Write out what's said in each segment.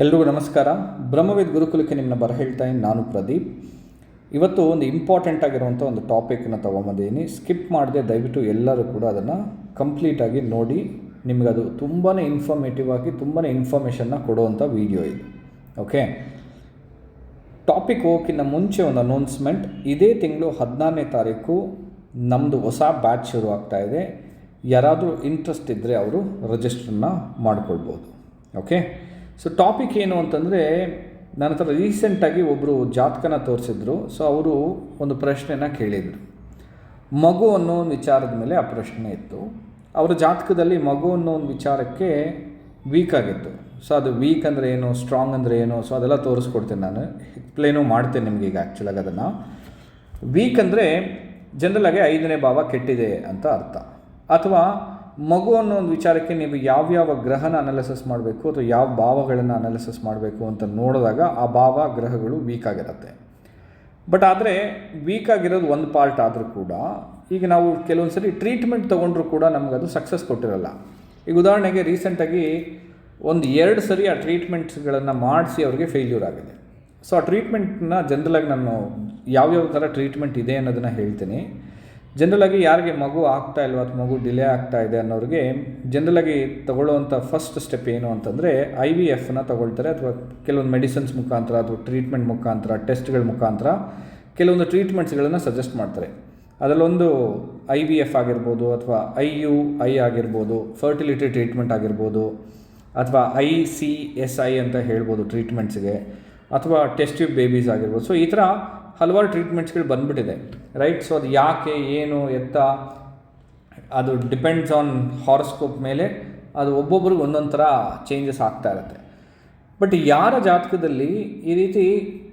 ಎಲ್ರಿಗೂ ನಮಸ್ಕಾರ. ಬ್ರಹ್ಮವಿದ್ ಗುರುಕುಲಕ್ಕೆ ನಿಮ್ಮನ್ನ ಬರ ಹೇಳ್ತಾ ಇದ್ದೀನಿ. ನಾನು ಪ್ರದೀಪ್. ಇವತ್ತು ಒಂದು ಇಂಪಾರ್ಟೆಂಟ್ ಆಗಿರುವಂಥ ಒಂದು ಟಾಪಿಕ್ನ ತೊಗೊಂಬಂದಿದ್ದೀನಿ. ಸ್ಕಿಪ್ ಮಾಡದೆ ದಯವಿಟ್ಟು ಎಲ್ಲರೂ ಕೂಡ ಅದನ್ನು ಕಂಪ್ಲೀಟಾಗಿ ನೋಡಿ. ನಿಮಗದು ತುಂಬಾ ಇನ್ಫಾರ್ಮೇಟಿವ್ ಆಗಿ ತುಂಬಾ ಇನ್ಫಾರ್ಮೇಷನ್ನ ಕೊಡುವಂಥ ವಿಡಿಯೋ ಇದು. ಓಕೆ ಟಾಪಿಕ್ ಹೋಗೋಕ್ಕಿಂತ ಮುಂಚೆ ಒಂದು ಅನೌನ್ಸ್ಮೆಂಟ್ ಇದೇ ತಿಂಗಳು ಹದಿನಾರನೇ ತಾರೀಕು ನಮ್ಮದು ಹೊಸ ಬ್ಯಾಚ್ ಶುರು ಆಗ್ತಾ ಇದೆ. ಯಾರಾದರೂ ಇಂಟ್ರೆಸ್ಟ್ ಇದ್ದರೆ ಅವರು ರಿಜಿಸ್ಟ್ರನ್ನ ಮಾಡ್ಕೊಳ್ಬೋದು. ಓಕೆ ಸೊ ಟಾಪಿಕ್ ಏನು ಅಂತಂದರೆ, ನನ್ನ ಹತ್ರ ರೀಸೆಂಟಾಗಿ ಒಬ್ಬರು ಜಾತಕನ ತೋರಿಸಿದ್ರು. ಸೊ ಅವರು ಒಂದು ಪ್ರಶ್ನೆನ ಕೇಳಿದರು. ಮಗು ಅನ್ನೋ ಒಂದು ವಿಚಾರದ ಮೇಲೆ ಆ ಪ್ರಶ್ನೆ ಇತ್ತು. ಅವರ ಜಾತಕದಲ್ಲಿ ಮಗು ಅನ್ನೋ ಒಂದು ವಿಚಾರಕ್ಕೆ ವೀಕ್ ಆಗಿತ್ತು. ಸೊ ಅದು ವೀಕ್ ಅಂದರೆ ಏನು ಸ್ಟ್ರಾಂಗ್ ಅಂದರೆ ಏನು? ಸೊ ಅದೆಲ್ಲ ತೋರಿಸ್ಕೊಡ್ತೀನಿ ನಾನು. ಎಕ್ಸ್ಪ್ಲೇನು ಮಾಡ್ತೇನೆ ನಿಮಗೆ ಈಗ ಆ್ಯಕ್ಚುಲಾಗಿ ಅದನ್ನು. ವೀಕ್ ಅಂದರೆ ಜನರಲಾಗಿ ಐದನೇ ಭಾವ ಕೆಟ್ಟಿದೆ ಅಂತ ಅರ್ಥ. ಅಥವಾ ಮಗು ಅನ್ನೋ ಒಂದು ವಿಚಾರಕ್ಕೆ ನೀವು ಯಾವ್ಯಾವ ಗ್ರಹನ ಅನಾಲಿಸಿಸ್ ಮಾಡಬೇಕು ಅಥವಾ ಯಾವ ಭಾವಗಳನ್ನು ಅನಾಲಿಸಿಸ್ ಮಾಡಬೇಕು ಅಂತ ನೋಡಿದಾಗ ಆ ಭಾವ ಗ್ರಹಗಳು ವೀಕ್ ಆಗಿರುತ್ತೆ. ಬಟ್ ಆದರೆ ವೀಕ್ ಆಗಿರೋದು ಒಂದು ಪಾರ್ಟ್ ಆದರೂ ಕೂಡ, ಈಗ ನಾವು ಕೆಲವೊಂದು ಸರಿ ಟ್ರೀಟ್ಮೆಂಟ್ ತೊಗೊಂಡ್ರೂ ಕೂಡ ನಮಗದು ಸಕ್ಸಸ್ ಕೊಟ್ಟಿರಲ್ಲ. ಈಗ ಉದಾಹರಣೆಗೆ ರೀಸೆಂಟಾಗಿ ಒಂದು ಎರಡು ಸರಿ ಆ ಟ್ರೀಟ್ಮೆಂಟ್ಸ್ಗಳನ್ನು ಮಾಡಿಸಿ ಅವ್ರಿಗೆ ಫೇಲ್ಯೂರ್ ಆಗಿದೆ. ಸೊ ಆ ಟ್ರೀಟ್ಮೆಂಟ್ನ ಜನರಲಾಗಿ ನಾನು ಯಾವ್ಯಾವ ಥರ ಟ್ರೀಟ್ಮೆಂಟ್ ಇದೆ ಅನ್ನೋದನ್ನು ಹೇಳ್ತೀನಿ. ಜನರಲಾಗಿ ಯಾರಿಗೆ ಮಗು ಆಗ್ತಾ ಇಲ್ವ ಅಥವಾ ಮಗು ಡಿಲೇ ಆಗ್ತಾ ಇದೆ ಅನ್ನೋರಿಗೆ ಜನರಲಾಗಿ ತಗೊಳ್ಳುವಂಥ ಫಸ್ಟ್ ಸ್ಟೆಪ್ ಏನು ಅಂತಂದರೆ ಐ ವಿ ಎಫ್ನ ತಗೊಳ್ತಾರೆ ಅಥವಾ ಕೆಲವೊಂದು ಮೆಡಿಸಿನ್ಸ್ ಮುಖಾಂತರ ಅಥವಾ ಟ್ರೀಟ್ಮೆಂಟ್ ಮುಖಾಂತರ ಟೆಸ್ಟ್ಗಳ ಮುಖಾಂತರ ಕೆಲವೊಂದು ಟ್ರೀಟ್ಮೆಂಟ್ಸ್ಗಳನ್ನು ಸಜೆಸ್ಟ್ ಮಾಡ್ತಾರೆ. ಅದರಲ್ಲೊಂದು ಐ ವಿ ಎಫ್ ಆಗಿರ್ಬೋದು ಅಥವಾ ಐ ಯು ಐ ಆಗಿರ್ಬೋದು ಫರ್ಟಿಲಿಟಿ ಟ್ರೀಟ್ಮೆಂಟ್ ಆಗಿರ್ಬೋದು ಅಥವಾ ಐ ಸಿ ಎಸ್ ಐ ಅಂತ ಹೇಳ್ಬೋದು ಟ್ರೀಟ್ಮೆಂಟ್ಸ್ಗೆ ಅಥವಾ ಟೆಸ್ಟ್ ಟ್ಯೂಬ್ ಬೇಬೀಸ್ ಆಗಿರ್ಬೋದು. ಸೊ ಈ ಥರ ಹಲವಾರು ಟ್ರೀಟ್ಮೆಂಟ್ಸ್ಗಳು ಬಂದ್ಬಿಟ್ಟಿದೆ ರೈಟ್ ಸೊ ಅದು ಯಾಕೆ, ಏನು, ಎತ್ತ, ಅದು ಡಿಪೆಂಡ್ಸ್ ಆನ್ ಹಾರೋಸ್ಕೋಪ್ ಮೇಲೆ ಅದು ಒಬ್ಬೊಬ್ರಿಗೆ ಒಂದೊಂದು ಥರ ಚೇಂಜಸ್ ಆಗ್ತಾ ಇರುತ್ತೆ. ಬಟ್ ಯಾರ ಜಾತಕದಲ್ಲಿ ಈ ರೀತಿ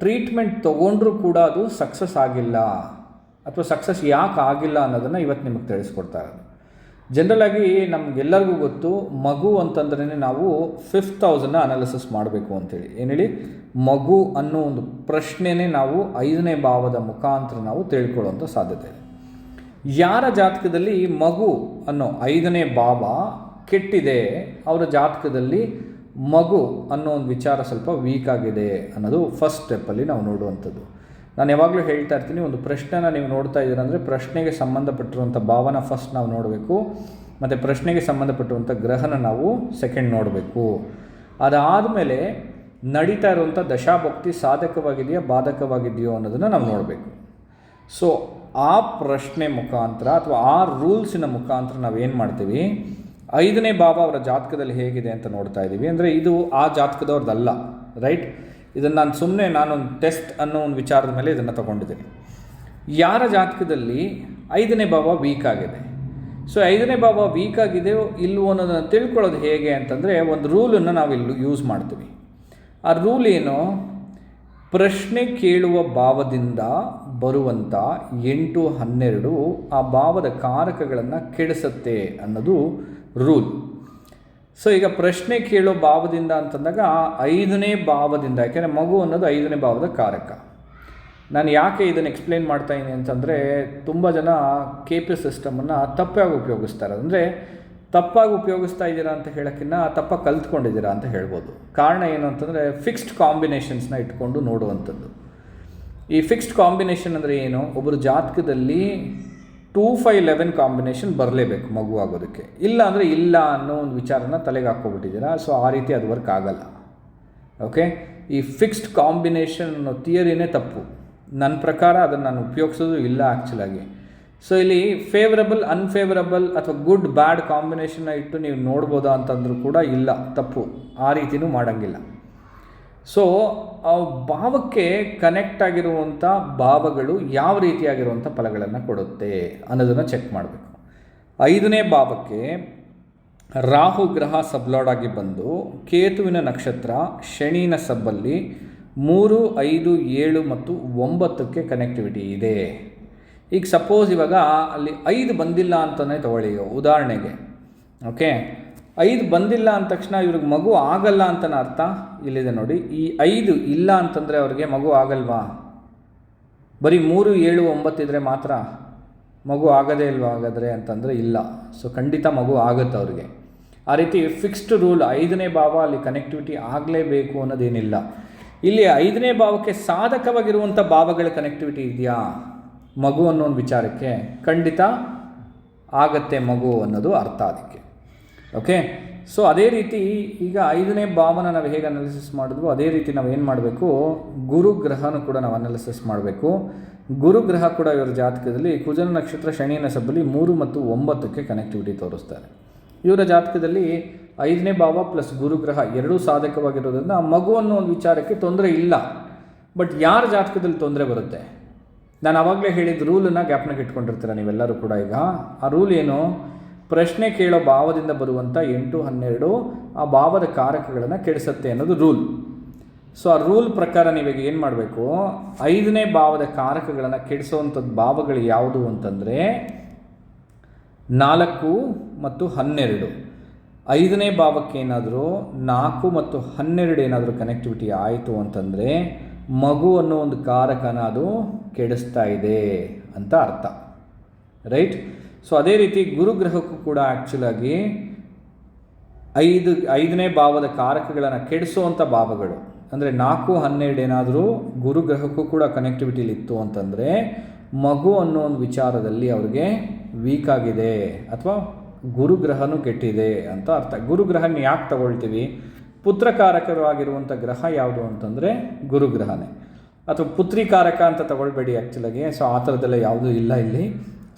ಟ್ರೀಟ್ಮೆಂಟ್ ತೊಗೊಂಡ್ರೂ ಕೂಡ ಅದು ಸಕ್ಸಸ್ ಆಗಿಲ್ಲ, ಅಥವಾ ಸಕ್ಸಸ್ ಯಾಕೆ ಆಗಿಲ್ಲ ಅನ್ನೋದನ್ನು ಇವತ್ತು ನಿಮಗೆ ತಿಳಿಸ್ಕೊಡ್ತಾ ಇರೋದು. ಜನರಲಾಗಿ ನಮಗೆಲ್ಲರಿಗೂ ಗೊತ್ತು, ಮಗು ಅಂತಂದ್ರೇ ನಾವು ಫಿಫ್ತ್ ಹೌಸನ್ನು ಅನಾಲಿಸಿಸ್ ಮಾಡಬೇಕು ಅಂತೇಳಿ. ಏನು ಹೇಳಿ? ಮಗು ಅನ್ನೋ ಒಂದು ಪ್ರಶ್ನೆನೇ ನಾವು ಐದನೇ ಭಾವದ ಮುಖಾಂತರ ನಾವು ತಿಳ್ಕೊಳ್ಳುವಂಥ ಸಾಧ್ಯತೆ ಇದೆ. ಯಾರ ಜಾತಕದಲ್ಲಿ ಮಗು ಅನ್ನೋ ಐದನೇ ಭಾವ ಕೆಟ್ಟಿದೆ, ಅವರ ಜಾತಕದಲ್ಲಿ ಮಗು ಅನ್ನೋ ಒಂದು ವಿಚಾರ ಸ್ವಲ್ಪ ವೀಕ್ ಆಗಿದೆ ಅನ್ನೋದು ಫಸ್ಟ್ ಸ್ಟೆಪ್ಪಲ್ಲಿ ನಾವು ನೋಡುವಂಥದ್ದು. ನಾನು ಯಾವಾಗಲೂ ಹೇಳ್ತಾ ಇರ್ತೀನಿ, ಒಂದು ಪ್ರಶ್ನೆನ ನೀವು ನೋಡ್ತಾ ಇದ್ದೀರ ಅಂದರೆ ಪ್ರಶ್ನೆಗೆ ಸಂಬಂಧಪಟ್ಟಿರುವಂಥ ಭಾವನ ಫಸ್ಟ್ ನಾವು ನೋಡಬೇಕು, ಮತ್ತು ಪ್ರಶ್ನೆಗೆ ಸಂಬಂಧಪಟ್ಟಿರುವಂಥ ಗ್ರಹನ ನಾವು ಸೆಕೆಂಡ್ ನೋಡಬೇಕು. ಅದಾದಮೇಲೆ ನಡೀತಾ ಇರುವಂಥ ದಶಾಭಕ್ತಿ ಸಾಧಕವಾಗಿದೆಯಾ, ಬಾಧಕವಾಗಿದೆಯೋ ಅನ್ನೋದನ್ನು ನಾವು ನೋಡಬೇಕು. ಸೊ ಆ ಪ್ರಶ್ನೆ ಮುಖಾಂತರ ಅಥವಾ ಆ ರೂಲ್ಸಿನ ಮುಖಾಂತರ ನಾವು ಏನು ಮಾಡ್ತೀವಿ, ಐದನೇ ಭಾವ ಅವರ ಜಾತಕದಲ್ಲಿ ಹೇಗಿದೆ ಅಂತ ನೋಡ್ತಾ ಇದ್ದೀವಿ ಅಂದರೆ ಇದು ಆ ಜಾತಕದವ್ರದ್ದಲ್ಲ ರೈಟ್ ಇದನ್ನು ನಾನು ಸುಮ್ಮನೆ ನಾನೊಂದು ಟೆಸ್ಟ್ ಅನ್ನೋ ಒಂದು ವಿಚಾರದ ಮೇಲೆ ಇದನ್ನು ತಗೊಂಡಿದ್ದೀನಿ. ಯಾರ ಜಾತಕದಲ್ಲಿ ಐದನೇ ಭಾವ ವೀಕ್ ಆಗಿದೆ? ಸೊ ಐದನೇ ಭಾವ ವೀಕ್ ಆಗಿದೆಯೋ ಇಲ್ವೋ ಅನ್ನೋದನ್ನು ತಿಳ್ಕೊಳ್ಳೋದು ಹೇಗೆ ಅಂತಂದರೆ ಒಂದು ರೂಲನ್ನು ನಾವು ಯೂಸ್ ಮಾಡ್ತೀವಿ. ಆ ರೂಲ್ ಏನು? ಪ್ರಶ್ನೆ ಕೇಳುವ ಭಾವದಿಂದ ಬರುವಂಥ ಎಂಟು ಹನ್ನೆರಡು ಆ ಭಾವದ ಕಾರಕಗಳನ್ನು ಕೆಡಿಸುತ್ತೆ ಅನ್ನೋದು ರೂಲ್ ಸೊ ಈಗ ಪ್ರಶ್ನೆ ಕೇಳೋ ಭಾವದಿಂದ ಅಂತಂದಾಗ ಐದನೇ ಭಾವದಿಂದ, ಯಾಕೆಂದರೆ ಮಗು ಅನ್ನೋದು ಐದನೇ ಭಾವದ ಕಾರಕ. ನಾನು ಯಾಕೆ ಇದನ್ನು ಎಕ್ಸ್ಪ್ಲೇನ್ ಮಾಡ್ತಾ ಇದ್ದೀನಿ ಅಂತಂದರೆ, ತುಂಬ ಜನ ಕೆ ಪಿ ಸಿಸ್ಟಮನ್ನು ತಪ್ಪಾಗಿ ಉಪಯೋಗಿಸ್ತಾರೆ ಅಂದರೆ ತಪ್ಪಾಗಿ ಉಪಯೋಗಿಸ್ತಾ ಇದ್ದೀರಾ ಅಂತ ಹೇಳೋಕ್ಕಿಂತ ತಪ್ಪಾಗಿ ಕಲ್ತ್ಕೊಂಡಿದ್ದೀರಾ ಅಂತ ಹೇಳ್ಬೋದು. ಕಾರಣ ಏನು ಅಂತಂದರೆ ಫಿಕ್ಸ್ಡ್ ಕಾಂಬಿನೇಷನ್ಸ್ನ ಇಟ್ಕೊಂಡು ನೋಡುವಂಥದ್ದು. ಈ ಫಿಕ್ಸ್ಡ್ ಕಾಂಬಿನೇಷನ್ ಅಂದರೆ ಏನು? ಒಬ್ಬರು ಜಾತಕದಲ್ಲಿ ಟೂ ಫೈವ್ ಲೆವೆನ್ ಕಾಂಬಿನೇಷನ್ ಬರಲೇಬೇಕು ಮಗು ಆಗೋದಕ್ಕೆ ಇಲ್ಲ ಅಂದರೆ ಇಲ್ಲ ಅನ್ನೋ ಒಂದು ವಿಚಾರನ ತಲೆಗೆ ಹಾಕ್ಕೊಬಿಟ್ಟಿದ್ದೀರಾ? ಸೊ ಆ ರೀತಿ ಅದು ವರ್ಕ್ ಆಗಲ್ಲ. ಓಕೆ ಈ ಫಿಕ್ಸ್ಡ್ ಕಾಂಬಿನೇಷನ್ ಅನ್ನೋ ಥಿಯರಿನೇ ತಪ್ಪು. ನನ್ನ ಪ್ರಕಾರ ಅದನ್ನು ನಾನು ಉಪಯೋಗಿಸೋದು ಇಲ್ಲ ಆ್ಯಕ್ಚುಲಾಗಿ ಸೊ ಇಲ್ಲಿ ಫೇವರಬಲ್ ಅನ್ಫೇವರಬಲ್ ಅಥವಾ ಗುಡ್ ಬ್ಯಾಡ್ ಕಾಂಬಿನೇಷನ್ನ ಇಟ್ಟು ನೀವು ನೋಡ್ಬೋದಾ ಅಂತಂದ್ರೂ ಕೂಡ ಇಲ್ಲ, ತಪ್ಪು. ಆ ರೀತಿನೂ ಮಾಡೋಂಗಿಲ್ಲ. ಸೊ ಆ ಭಾವಕ್ಕೆ ಕನೆಕ್ಟ್ ಆಗಿರುವಂಥ ಭಾವಗಳು ಯಾವ ರೀತಿಯಾಗಿರುವಂಥ ಫಲಗಳನ್ನು ಕೊಡುತ್ತೆ ಅನ್ನೋದನ್ನು ಚೆಕ್ ಮಾಡಬೇಕು. ಐದನೇ ಭಾವಕ್ಕೆ ರಾಹು ಗ್ರಹ ಸಬ್ಲಾಡ್ ಆಗಿ ಬಂದು ಕೇತುವಿನ ನಕ್ಷತ್ರ ಶನಿನ ಸಬ್ಬಲ್ಲಿ ಮೂರು, ಐದು, ಏಳು ಮತ್ತು ಒಂಬತ್ತಕ್ಕೆ ಕನೆಕ್ಟಿವಿಟಿ ಇದೆ. ಈಗ ಸಪೋಸ್ ಇವಾಗ ಅಲ್ಲಿ ಐದು ಬಂದಿಲ್ಲ ಅಂತಲೇ ತಗೊಳ್ಳಿ ಉದಾಹರಣೆಗೆ ಓಕೆ ಐದು ಬಂದಿಲ್ಲ ಅಂದ ತಕ್ಷಣ ಇವ್ರಿಗೆ ಮಗು ಆಗಲ್ಲ ಅಂತನ ಅರ್ಥ? ಇಲ್ಲಿದೆ ನೋಡಿ, ಈ ಐದು ಇಲ್ಲ ಅಂತಂದರೆ ಅವ್ರಿಗೆ ಮಗು ಆಗಲ್ವಾ? ಬರೀ ಮೂರು, ಏಳು ಒಂಬತ್ತಿದ್ರೆ ಮಾತ್ರ ಮಗು ಆಗದೇ ಇಲ್ವಾ ಹಾಗಾದರೆ ಅಂತಂದರೆ ಇಲ್ಲ. ಸೊ ಖಂಡಿತ ಮಗು ಆಗುತ್ತೆ ಅವ್ರಿಗೆ. ಆ ರೀತಿ ಫಿಕ್ಸ್ಡ್ ರೂಲ್ ಐದನೇ ಭಾವ ಅಲ್ಲಿ ಕನೆಕ್ಟಿವಿಟಿ ಆಗಲೇಬೇಕು ಅನ್ನೋದೇನಿಲ್ಲ. ಇಲ್ಲಿ ಐದನೇ ಭಾವಕ್ಕೆ ಸಾಧಕವಾಗಿರುವಂಥ ಭಾವಗಳ ಕನೆಕ್ಟಿವಿಟಿ ಇದೆಯಾ? ಮಗು ಅನ್ನೋ ಒಂದು ವಿಚಾರಕ್ಕೆ ಖಂಡಿತ ಆಗತ್ತೆ ಮಗು ಅನ್ನೋದು ಅರ್ಥ ಅದಕ್ಕೆ. ಓಕೆ ಸೊ ಅದೇ ರೀತಿ ಈಗ ಐದನೇ ಭಾವನ ನಾವು ಹೇಗೆ ಅನಾಲಿಸಿಸ್ ಮಾಡಿದ್ವು, ಅದೇ ರೀತಿ ನಾವು ಏನು ಮಾಡಬೇಕು? ಗುರುಗ್ರಹನೂ ಕೂಡ ನಾವು ಅನಾಲಿಸಿಸ್ ಮಾಡಬೇಕು. ಗುರುಗ್ರಹ ಕೂಡ ಇವರ ಜಾತಕದಲ್ಲಿ ಕುಜನ ನಕ್ಷತ್ರ ಶನಿಯ ಸಬ್ಬಲ್ಲಿ ಮೂರು ಮತ್ತು ಒಂಬತ್ತಕ್ಕೆ ಕನೆಕ್ಟಿವಿಟಿ ತೋರಿಸ್ತಾರೆ. ಇವರ ಜಾತಕದಲ್ಲಿ ಐದನೇ ಭಾವ ಪ್ಲಸ್ ಗುರುಗ್ರಹ ಎರಡೂ ಸಾಧಕವಾಗಿರೋದ್ರಿಂದ ಮಗು ಅನ್ನೋ ಒಂದು ವಿಚಾರಕ್ಕೆ ತೊಂದರೆ ಇಲ್ಲ. ಬಟ್ ಯಾರ ಜಾತಕದಲ್ಲಿ ತೊಂದರೆ ಬರುತ್ತೆ? ನಾನು ಆವಾಗಲೇ ಹೇಳಿದ ರೂಲನ್ನು ಜ್ಞಾಪನಕ್ಕೆ ಇಟ್ಕೊಂಡಿರ್ತೀರ ನೀವೆಲ್ಲರೂ ಕೂಡ ಈಗ? ಆ ರೂಲ್ ಏನು? ಪ್ರಶ್ನೆ ಕೇಳೋ ಭಾವದಿಂದ ಬರುವಂಥ ಎಂಟು ಹನ್ನೆರಡು ಆ ಭಾವದ ಕಾರಕಗಳನ್ನು ಕೆಡಿಸುತ್ತೆ ಅನ್ನೋದು ರೂಲ್. ಸೊ ಆ ರೂಲ್ ಪ್ರಕಾರ ನೀವೀಗ ಏನು ಮಾಡಬೇಕು? ಐದನೇ ಭಾವದ ಕಾರಕಗಳನ್ನು ಕೆಡಿಸೋವಂಥದ್ದು ಭಾವಗಳು ಯಾವುದು ಅಂತಂದರೆ ನಾಲ್ಕು ಮತ್ತು ಹನ್ನೆರಡು. ಐದನೇ ಭಾವಕ್ಕೆ ಏನಾದರೂ ನಾಲ್ಕು ಮತ್ತು ಹನ್ನೆರಡು ಏನಾದರೂ ಕನೆಕ್ಟಿವಿಟಿ ಆಯಿತು ಅಂತಂದರೆ ಮಗು ಅನ್ನೋ ಒಂದು ಕಾರಕನ ಅದು ಕೆಡಿಸ್ತಾ ಇದೆ ಅಂತ ಅರ್ಥ. ರೈಟ್ ಸೊ ಅದೇ ರೀತಿ ಗುರುಗ್ರಹಕ್ಕೂ ಕೂಡ ಆ್ಯಕ್ಚುಲಾಗಿ ಐದು, ಐದನೇ ಭಾವದ ಕಾರಕಗಳನ್ನು ಕೆಡಿಸುವಂಥ ಭಾವಗಳು. ಅಂದರೆ ನಾಲ್ಕು, ಹನ್ನೆರಡು ಏನಾದರೂ ಗುರುಗ್ರಹಕ್ಕೂ ಕೂಡ ಕನೆಕ್ಟಿವಿಟಿಲಿ ಇತ್ತು ಅಂತಂದರೆ ಮಗು ಅನ್ನೋ ಒಂದು ವಿಚಾರದಲ್ಲಿ ಅವ್ರಿಗೆ ವೀಕ್ ಆಗಿದೆ ಅಥವಾ ಗುರುಗ್ರಹನೂ ಕೆಟ್ಟಿದೆ ಅಂತ ಅರ್ಥ. ಗುರುಗ್ರಹನ ಯಾಕೆ ತಗೊಳ್ತೀವಿ? ಪುತ್ರಕಾರಕವಾಗಿರುವಂಥ ಗ್ರಹ ಯಾವುದು ಅಂತಂದರೆ ಗುರುಗ್ರಹನೇ ಅಥವಾ ಪುತ್ರಿಕಾರಕ ಅಂತ ತಗೊಳ್ಬೇಡಿ ಆ್ಯಕ್ಚುಲಾಗಿ ಸೊ ಆ ಥರದ್ದೆಲ್ಲ ಯಾವುದೂ ಇಲ್ಲ ಇಲ್ಲಿ.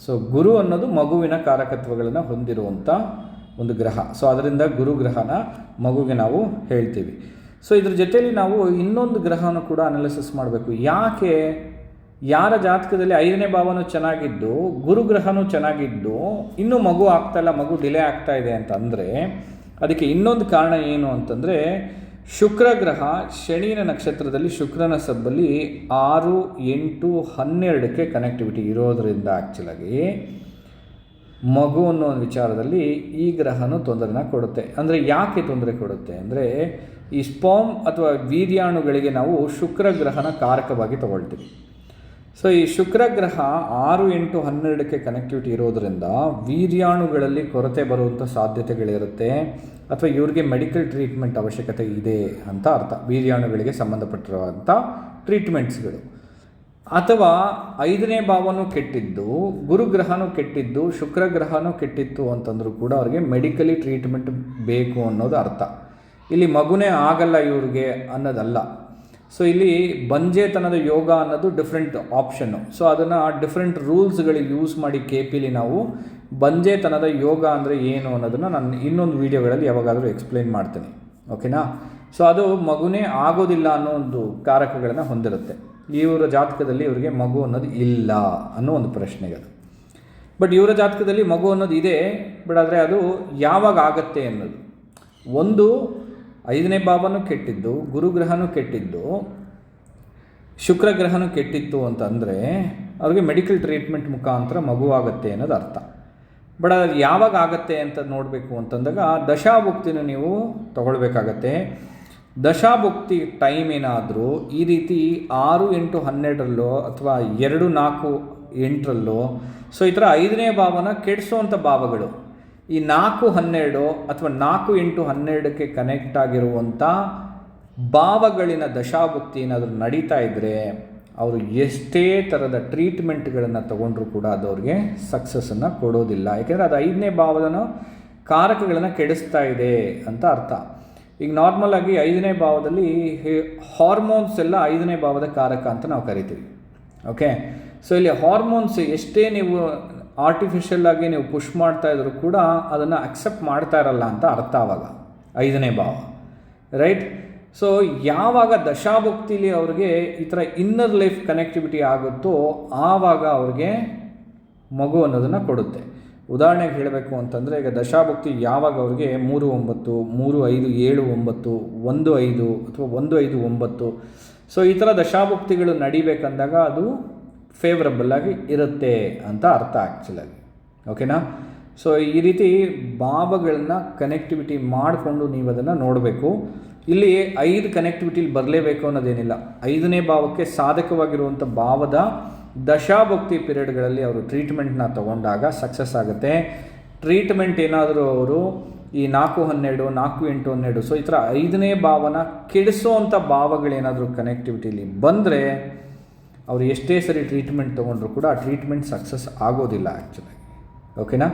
ಸೊ ಗುರು ಅನ್ನೋದು ಮಗುವಿನ ಕಾರಕತ್ವಗಳನ್ನು ಹೊಂದಿರುವಂಥ ಒಂದು ಗ್ರಹ. ಸೊ ಅದರಿಂದ ಗುರು ಗ್ರಹನ ಮಗುಗೆ ನಾವು ಹೇಳ್ತೀವಿ. ಸೊ ಇದ್ರ ಜೊತೆಯಲ್ಲಿ ನಾವು ಇನ್ನೊಂದು ಗ್ರಹನೂ ಕೂಡ ಅನಾಲಿಸಿಸ್ ಮಾಡಬೇಕು. ಯಾಕೆ? ಯಾರ ಜಾತಕದಲ್ಲಿ ಐದನೇ ಭಾವನೂ ಚೆನ್ನಾಗಿದ್ದು ಗುರುಗ್ರಹನೂ ಚೆನ್ನಾಗಿದ್ದು, ಇನ್ನೂ ಮಗು ಆಗ್ತಾಯಿಲ್ಲ ಮಗು ಡಿಲೇ ಆಗ್ತಾ ಇದೆ ಅಂತಂದರೆ, ಅದಕ್ಕೆ ಇನ್ನೊಂದು ಕಾರಣ ಏನು ಅಂತಂದರೆ ಶುಕ್ರ ಗ್ರಹ ಶನಿನ ನಕ್ಷತ್ರದಲ್ಲಿ ಶುಕ್ರನ ಸಬ್ಬಲ್ಲಿ ಆರು, ಎಂಟು, ಹನ್ನೆರಡಕ್ಕೆ ಕನೆಕ್ಟಿವಿಟಿ ಇರೋದರಿಂದ ಆ್ಯಕ್ಚುಲಾಗಿ ಮಗು ಅನ್ನೋ ಒಂದು ವಿಚಾರದಲ್ಲಿ ಈ ಗ್ರಹನೂ ತೊಂದರೆನ ಕೊಡುತ್ತೆ. ಅಂದರೆ ಯಾಕೆ ತೊಂದರೆ ಕೊಡುತ್ತೆ ಅಂದರೆ ಈ ಸ್ಪಾಮ್ ಅಥವಾ ವೀರ್ಯಾಣುಗಳಿಗೆ ನಾವು ಶುಕ್ರ ಗ್ರಹನ ಕಾರಕವಾಗಿ ತಗೊಳ್ತೀವಿ. ಸೊ ಈ ಶುಕ್ರ ಗ್ರಹ ಆರು ಎಂಟು ಹನ್ನೆರಡಕ್ಕೆ ಕನೆಕ್ಟಿವಿಟಿ ಇರೋದರಿಂದ ವೀರ್ಯಾಣುಗಳಲ್ಲಿ ಕೊರತೆ ಬರುವಂಥ ಸಾಧ್ಯತೆಗಳಿರುತ್ತೆ ಅಥವಾ ಇವ್ರಿಗೆ ಮೆಡಿಕಲ್ ಟ್ರೀಟ್ಮೆಂಟ್ ಅವಶ್ಯಕತೆ ಇದೆ ಅಂತ ಅರ್ಥ. ವೀರ್ಯಾಣುಗಳಿಗೆ ಸಂಬಂಧಪಟ್ಟಿರುವಂಥ ಟ್ರೀಟ್ಮೆಂಟ್ಸ್ಗಳು ಅಥವಾ ಐದನೇ ಭಾವನೂ ಕೆಟ್ಟಿದ್ದು, ಗುರುಗ್ರಹನೂ ಕೆಟ್ಟಿದ್ದು ಶುಕ್ರ ಗ್ರಹನೂ ಕೆಟ್ಟಿತ್ತು ಅಂತಂದರೂ ಕೂಡ ಅವ್ರಿಗೆ ಮೆಡಿಕಲಿ ಟ್ರೀಟ್ಮೆಂಟ್ ಬೇಕು ಅನ್ನೋದು ಅರ್ಥ. ಇಲ್ಲಿ ಮಗುನೇ ಆಗಲ್ಲ ಇವ್ರಿಗೆ ಅನ್ನೋದಲ್ಲ. ಸೊ ಇಲ್ಲಿ ಬಂಜೇತನದ ಯೋಗ ಅನ್ನೋದು ಡಿಫ್ರೆಂಟ್ ಆಪ್ಷನ್ನು ಸೊ ಅದನ್ನು ಡಿಫ್ರೆಂಟ್ ರೂಲ್ಸ್ಗಳಿಗೆ ಯೂಸ್ ಮಾಡಿ ಕೆ ಪಿಲಿ ನಾವು ಬಂಜೇತನದ ಯೋಗ ಅಂದರೆ ಏನು ಅನ್ನೋದನ್ನು ನಾನು ಇನ್ನೊಂದು ವೀಡಿಯೋಗಳಲ್ಲಿ ಯಾವಾಗಾದರೂ ಎಕ್ಸ್ಪ್ಲೇನ್ ಮಾಡ್ತೀನಿ. ಓಕೆನಾ ಸೊ ಅದು ಮಗುನೇ ಆಗೋದಿಲ್ಲ ಅನ್ನೋ ಒಂದು ಕಾರಕಗಳನ್ನು ಹೊಂದಿರುತ್ತೆ. ಇವರ ಜಾತಕದಲ್ಲಿ ಇವರಿಗೆ ಮಗು ಅನ್ನೋದು ಇಲ್ಲ ಅನ್ನೋ ಒಂದು ಪ್ರಶ್ನೆಗೆ ಅದು. ಬಟ್ ಇವರ ಜಾತಕದಲ್ಲಿ ಮಗು ಅನ್ನೋದು ಇದೆ ಬಟ್ ಆದರೆ ಅದು ಯಾವಾಗ ಆಗತ್ತೆ ಅನ್ನೋದು. ಒಂದು ಐದನೇ ಭಾವನೂ ಕೆಟ್ಟಿದ್ದು, ಗುರುಗ್ರಹನೂ ಕೆಟ್ಟಿದ್ದು ಶುಕ್ರ ಗ್ರಹನೂ ಕೆಟ್ಟಿತ್ತು ಅಂತಂದರೆ ಅವ್ರಿಗೆ ಮೆಡಿಕಲ್ ಟ್ರೀಟ್ಮೆಂಟ್ ಮುಖಾಂತರ ಮಗುವಾಗತ್ತೆ ಅನ್ನೋದು ಅರ್ಥ. ಬಟ್ ಅದು ಯಾವಾಗ ಆಗತ್ತೆ ಅಂತ ನೋಡಬೇಕು ಅಂತಂದಾಗ ದಶಾಭುಕ್ತಿನ ನೀವು ತಗೊಳ್ಬೇಕಾಗತ್ತೆ. ದಶಾಭುಕ್ತಿ ಟೈಮ್ ಏನಾದರೂ ಈ ರೀತಿ ಆರು ಎಂಟು ಹನ್ನೆರಡರಲ್ಲೋ ಅಥವಾ ಎರಡು ನಾಲ್ಕು ಎಂಟರಲ್ಲೋ, ಸೊ ಈ ಥರ ಐದನೇ ಭಾವನ ಕೆಡಿಸೋವಂಥ ಭಾವಗಳು. ಈ ನಾಲ್ಕು ಹನ್ನೆರಡು ಅಥವಾ ನಾಲ್ಕು ಎಂಟು ಹನ್ನೆರಡಕ್ಕೆ ಕನೆಕ್ಟ್ ಆಗಿರುವಂಥ ಭಾವಗಳಿನ ದಶಾಭುಕ್ತಿ ಏನಾದರೂ ನಡೀತಾ ಇದ್ದರೆ ಅವರು ಎಷ್ಟೇ ಥರದ ಟ್ರೀಟ್ಮೆಂಟ್ಗಳನ್ನು ತಗೊಂಡ್ರೂ ಕೂಡ ಅದು ಅವ್ರಿಗೆ ಸಕ್ಸಸ್ಸನ್ನು ಕೊಡೋದಿಲ್ಲ. ಯಾಕೆಂದರೆ ಅದು ಐದನೇ ಭಾವದನ ಕಾರಕಗಳನ್ನು ಕೆಡಿಸ್ತಾ ಇದೆ ಅಂತ ಅರ್ಥ. ಈಗ ನಾರ್ಮಲ್ ಆಗಿ ಐದನೇ ಭಾವದಲ್ಲಿ ಹಾರ್ಮೋನ್ಸ್ ಎಲ್ಲ ಐದನೇ ಭಾವದ ಕಾರಕ ಅಂತ ನಾವು ಕರಿತೀವಿ. ಓಕೆ ಸೊ ಇಲ್ಲಿ ಹಾರ್ಮೋನ್ಸ್ ಎಷ್ಟೇ ನೀವು ಆರ್ಟಿಫಿಷಿಯಲ್ ಆಗಿ ನೀವು ಪುಷ್ ಮಾಡ್ತಾ ಇದ್ರು ಕೂಡ ಅದನ್ನು ಅಕ್ಸೆಪ್ಟ್ ಮಾಡ್ತಾ ಇರಲ್ಲ ಅಂತ ಅರ್ಥ ಆವಾಗ. ಐದನೇ ಭಾವ. ರೈಟ್ ಸೊ ಯಾವಾಗ ದಶಾಭಕ್ತಿಲಿ ಅವ್ರಿಗೆ ಈ ಥರ ಇನ್ನರ್ ಲೈಫ್ ಕನೆಕ್ಟಿವಿಟಿ ಆಗುತ್ತೋ ಆವಾಗ ಅವ್ರಿಗೆ ಮಗು ಅನ್ನೋದನ್ನು ಕೊಡುತ್ತೆ. ಉದಾಹರಣೆಗೆ ಹೇಳಬೇಕು ಅಂತಂದರೆ, ಈಗ ದಶಾಭಕ್ತಿ ಯಾವಾಗ ಅವ್ರಿಗೆ ಮೂರು ಒಂಬತ್ತು, ಮೂರು ಐದು, ಏಳು ಒಂಬತ್ತು, ಒಂದು ಐದು ಅಥವಾ ಒಂದು ಐದು ಒಂಬತ್ತು. ಸೊ ಈ ಥರ ದಶಾಭಕ್ತಿಗಳು ನಡಿಬೇಕಂದಾಗ ಅದು ಫೇವ್ರಬಲ್ ಆಗಿ ಇರುತ್ತೆ ಅಂತ ಅರ್ಥ ಆ್ಯಕ್ಚುಲಾಗಿ ಓಕೆನಾ ಸೊ ಈ ರೀತಿ ಭಾವಗಳನ್ನ ಕನೆಕ್ಟಿವಿಟಿ ಮಾಡಿಕೊಂಡು ನೀವು ಅದನ್ನು ನೋಡಬೇಕು. ಇಲ್ಲಿ ಐದು ಕನೆಕ್ಟಿವಿಟಿಲಿ ಬರಲೇಬೇಕು ಅನ್ನೋದೇನಿಲ್ಲ. ಐದನೇ ಭಾವಕ್ಕೆ ಸಾಧಕವಾಗಿರುವಂಥ ಭಾವದ ದಶಾಭಕ್ತಿ ಪೀರಿಯಡ್ಗಳಲ್ಲಿ ಅವರು ಟ್ರೀಟ್ಮೆಂಟ್ನ ತಗೊಂಡಾಗ ಸಕ್ಸಸ್ ಆಗುತ್ತೆ. ಟ್ರೀಟ್ಮೆಂಟ್ ಏನಾದರೂ ಅವರು ಈ ನಾಲ್ಕು ಹನ್ನೆರಡು, ನಾಲ್ಕು ಎಂಟು ಹನ್ನೆರಡು ಸೊ ಈ ಥರ ಐದನೇ ಭಾವನ ಕೆಡಿಸೋ ಅಂಥ ಭಾವಗಳೇನಾದರೂ ಕನೆಕ್ಟಿವಿಟಿಲಿ ಬಂದರೆ ಅವರು ಎಷ್ಟೇ ಸರಿ ಟ್ರೀಟ್ಮೆಂಟ್ ತೊಗೊಂಡ್ರು ಕೂಡ ಆ ಟ್ರೀಟ್ಮೆಂಟ್ ಸಕ್ಸಸ್ ಆಗೋದಿಲ್ಲ ಆ್ಯಕ್ಚುಲಿ ಓಕೆನಾ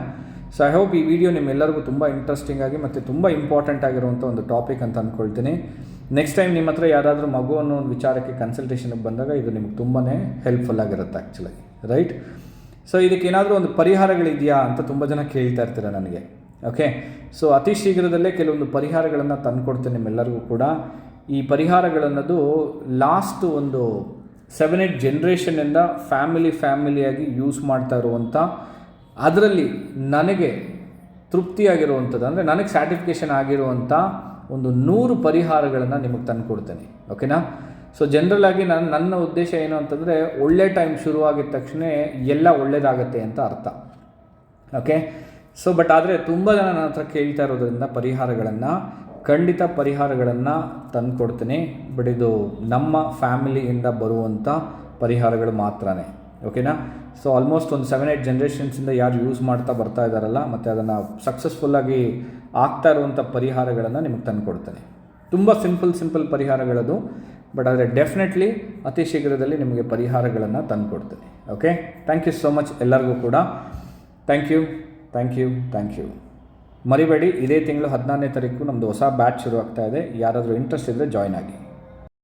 ಸೊ ಐ ಹೋಪ್ ಈ ವಿಡಿಯೋ ನಿಮ್ಮೆಲ್ಲರಿಗೂ ತುಂಬ ಇಂಟ್ರೆಸ್ಟಿಂಗ್ ಆಗಿ ಮತ್ತು ತುಂಬ ಇಂಪಾರ್ಟೆಂಟ್ ಆಗಿರುವಂಥ ಒಂದು ಟಾಪಿಕ್ ಅಂತ ಅಂದ್ಕೊಳ್ತೀನಿ ನೆಕ್ಸ್ಟ್ ಟೈಮ್ ನಿಮ್ಮ ಹತ್ರ ಯಾರಾದರೂ ಮಗು ಅನ್ನೋ ಒಂದು ವಿಚಾರಕ್ಕೆ ಕನ್ಸಲ್ಟೇಷನ್ಗೆ ಬಂದಾಗ ಇದು ನಿಮ್ಗೆ ತುಂಬಾ ಹೆಲ್ಪ್ಫುಲ್ ಆಗಿರುತ್ತೆ ಆ್ಯಕ್ಚುಲಿ ರೈಟ್ ಸೊ ಇದಕ್ಕೆ ಏನಾದರೂ ಒಂದು ಪರಿಹಾರಗಳಿದೆಯಾ ಅಂತ ತುಂಬ ಜನ ಕೇಳ್ತಾ ಇರ್ತೀರ ನನಗೆ. ಓಕೆ ಸೊ ಅತಿ ಶೀಘ್ರದಲ್ಲೇ ಕೆಲವೊಂದು ಪರಿಹಾರಗಳನ್ನು ತಂದುಕೊಡ್ತೇನೆ ನಿಮ್ಮೆಲ್ಲರಿಗೂ ಕೂಡ. ಈ ಪರಿಹಾರಗಳನ್ನದು ಲಾಸ್ಟ್ ಒಂದು ಸೆವೆನ್ ಏಟ್ ಜನ್ರೇಷನಿಂದ ಫ್ಯಾಮಿಲಿ ಫ್ಯಾಮಿಲಿಯಾಗಿ ಯೂಸ್ ಮಾಡ್ತಾ ಇರುವಂಥ ಅದರಲ್ಲಿ ನನಗೆ ತೃಪ್ತಿಯಾಗಿರುವಂಥದ್ದು ಅಂದರೆ ನನಗೆ ಸ್ಯಾಟಿಫಿಕೇಷನ್ ಆಗಿರುವಂಥ ಒಂದು ನೂರು ಪರಿಹಾರಗಳನ್ನು ನಿಮಗೆ ತಂದು ಕೊಡ್ತೇನೆ. ಓಕೆನಾ ಸೊ ಜನರಲ್ಲಾಗಿ ಆಗಿ ನಾನು, ನನ್ನ ಉದ್ದೇಶ ಏನು ಅಂತಂದರೆ ಒಳ್ಳೆ ಟೈಮ್ ಶುರುವಾಗಿದ್ದ ತಕ್ಷಣ ಎಲ್ಲ ಒಳ್ಳೆಯದಾಗತ್ತೆ ಅಂತ ಅರ್ಥ. ಓಕೆ ಸೊ ಬಟ್ ಆದರೆ ತುಂಬ ಜನ ನನ್ನ ಹತ್ರ ಕೇಳ್ತಾ ಇರೋದ್ರಿಂದ ಪರಿಹಾರಗಳನ್ನು ಖಂಡಿತ ಪರಿಹಾರಗಳನ್ನು ತಂದುಕೊಡ್ತೀನಿ. ಬಟ್ ಇದು ನಮ್ಮ ಫ್ಯಾಮಿಲಿಯಿಂದ ಬರುವಂಥ ಪರಿಹಾರಗಳು ಮಾತ್ರನೇ. ಓಕೆನಾ? ಸೊ ಆಲ್ಮೋಸ್ಟ್ ಒಂದು ಸೆವೆನ್ ಏಯ್ಟ್ ಜನ್ರೇಷನ್ಸಿಂದ ಯಾರು ಯೂಸ್ ಮಾಡ್ತಾ ಬರ್ತಾ ಇದ್ದಾರಲ್ಲ ಮತ್ತು ಅದನ್ನು ಸಕ್ಸಸ್ಫುಲ್ಲಾಗಿ ಆಗ್ತಾ ಇರುವಂಥ ಪರಿಹಾರಗಳನ್ನು ನಿಮಗೆ ತಂದುಕೊಡ್ತೇನೆ. ತುಂಬ ಸಿಂಪಲ್ ಸಿಂಪಲ್ ಪರಿಹಾರಗಳದು ಬಟ್ ಆದರೆ ಡೆಫಿನೆಟ್ಲಿ ಅತಿ ಶೀಘ್ರದಲ್ಲಿ ನಿಮಗೆ ಪರಿಹಾರಗಳನ್ನು ತಂದುಕೊಡ್ತೇನೆ. Okay thank you so much ಎಲ್ಲರಿಗೂ ಕೂಡ. Thank you thank you thank you ಮರಿಬೇಡಿ, ಇದೇ ತಿಂಗಳು ಹದಿನಾರನೇ ತಾರೀಕು ನಮ್ಮದು ಹೊಸ ಬ್ಯಾಚ್ ಶುರು ಆಗ್ತಾ ಇದೆ. ಯಾರಾದರೂ ಇಂಟ್ರೆಸ್ಟ್ ಇದ್ದರೆ ಜಾಯ್ನ್ ಆಗಿ.